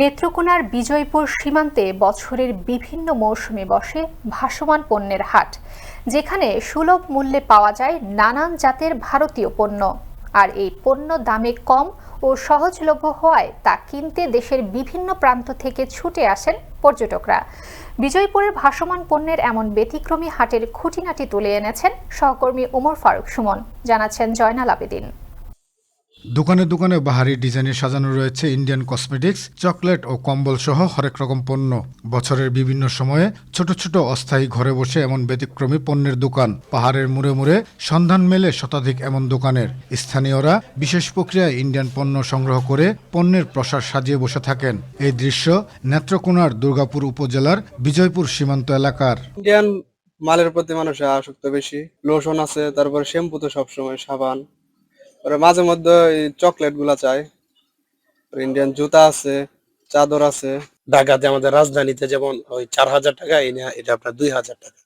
নেত্রকোনার বিজয়পুর সীমান্তে বছরের বিভিন্ন মৌসুমে বসে ভাসমান পণ্যের হাট, যেখানে সুলভ মূল্যে পাওয়া যায় নানান জাতের ভারতীয় পণ্য। আর এই পণ্য দামে কম ও সহজলভ্য হওয়ায় তা কিনতে দেশের বিভিন্ন প্রান্ত থেকে ছুটে আসেন পর্যটকরা। বিজয়পুরের ভাসমান পণ্যের এমন ব্যতিক্রমী হাটের খুঁটিনাটি তুলে এনেছেন সহকর্মী ওমর ফারুক সুমন, জানাচ্ছেন জয়নাল আবেদিন। দোকানে দোকানে বাহারি ডিজাইনে সাজানো রয়েছে ইন্ডিয়ান কসমেটিক্স, চকলেট ও কম্বল সহ হরেক রকম পণ্য। বছরের বিভিন্ন সময়ে ছোট ছোট অস্থায়ী ঘরে বসে এমন ব্যতিক্রমী পণ্যের দোকান। পাহাড়ের মুড়ে মুড়ে সন্ধান মেলে শতাধিক এমন দোকানের। স্থানীয়রা বিশেষ প্রক্রিয়ায় ইন্ডিয়ান পণ্য সংগ্রহ করে পণ্যের প্রসার সাজিয়ে বসে থাকেন। এই দৃশ্য নেত্রকোনার দুর্গাপুর উপজেলার বিজয়পুর সীমান্ত এলাকার। ইন্ডিয়ান মালের প্রতি মানুষের আসক্ত বেশি। লোশন আছে, তারপর শ্যাম্পু তো সবসময়, সাবান। মাঝে মধ্যে চকলেটগুলা চাই। ইন্ডিয়ান জুতা আছে চাদর আছে। ঢাকাতে আমাদের রাজধানীতে যেমন ওই চার হাজার টাকা এই নেয়া এটা আপনার দুই হাজার টাকা।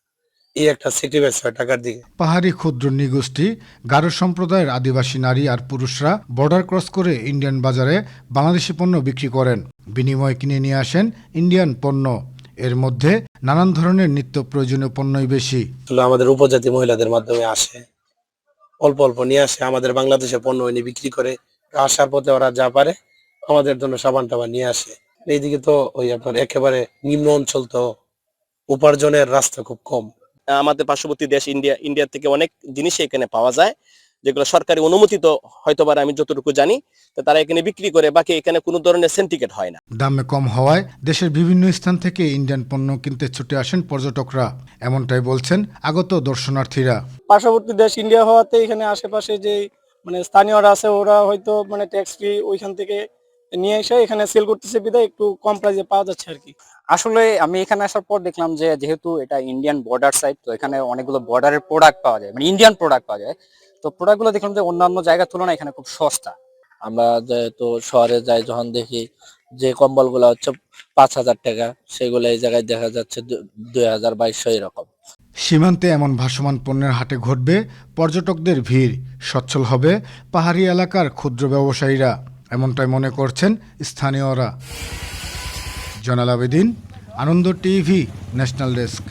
এই একটা সিটি বেস টাকার দিকে। পাহাড়ি ক্ষুদ্র নৃগোষ্ঠী গারো সম্প্রদায়ের আদিবাসী নারী আর পুরুষরা বর্ডার ক্রস করে ইন্ডিয়ান বাজারে বাংলাদেশি পণ্য বিক্রি করেন। বিনিময়ে কিনে নিয়ে আসেন ইন্ডিয়ান পণ্য। এর মধ্যে নানান ধরনের নিত্য প্রয়োজনীয় পণ্যই বেশি। আমাদের উপজাতি মহিলাদের মাধ্যমে আসে। অল্প অল্প নিয়ে আসে, আমাদের বাংলাদেশে পণ্য এনে বিক্রি করে, আসার পথে ওরা যা পারে, আমাদের জন্য সাবান টাবান নিয়ে আসে। এইদিকে তো ওই আপনার একেবারে নিম্ন অঞ্চল তো উপার্জনের রাস্তা খুব কম। আমাদের পার্শ্ববর্তী দেশ ইন্ডিয়া ইন্ডিয়া থেকে অনেক জিনিস এখানে পাওয়া যায়। যেগুলো সরকারি অনুমোদিত হয়তোবার আমি যতটুকু জানি তারা এখানে বিক্রি করে বাকি এখানে কোনো ধরনের সেন্টিকেট হয় না। দামে কম হওয়ায় দেশের বিভিন্ন স্থান থেকে ইন্ডিয়ান পণ্য কিনতে ছুটে আসেন পর্যটকরা এমনটাই বলছেন আগত দর্শনার্থীরা। পার্শ্ববর্তী দেশ ইন্ডিয়া হওয়াতে এখানে আশেপাশে যে মানে স্থানীয়রা আছে ওরা হয়তো মানে ট্যাক্স ফ্রি ওইখান থেকে নিয়ে এসে এখানে সেল করতেছে বিধায় একটু কম প্রাইসে পাওয়া যাচ্ছে আর কি। আসলে আমি এখানে আসার পর দেখলাম যে যেহেতু এটা ইন্ডিয়ান বর্ডার সাইড তো এখানে অনেকগুলো বর্ডারের প্রোডাক্ট পাওয়া যায় মানে ইন্ডিয়ান প্রোডাক্ট পাওয়া যায়। তো প্রোডাক্টগুলো দেখলাম যে অন্যান্য জায়গার তুলনায় এখানে খুব সস্তা। আমরা যেহেতু শহরে যাই যখন দেখি যে কম্বলগুলো হচ্ছে পাঁচ হাজার টাকা সেগুলো এই জায়গায় দেখা যাচ্ছে দু- দুই হাজার বাইশশো এরকম। সীমান্তে এমন ভাসমান পণ্যের হাটে ঘটবে পর্যটকদের ভিড় সচ্ছল হবে পাহাড়ি এলাকার ক্ষুদ্র ব্যবসায়ীরা এমনটাই মনে করছেন স্থানীয়রা। Zainal Abedin Ananda TV national desk.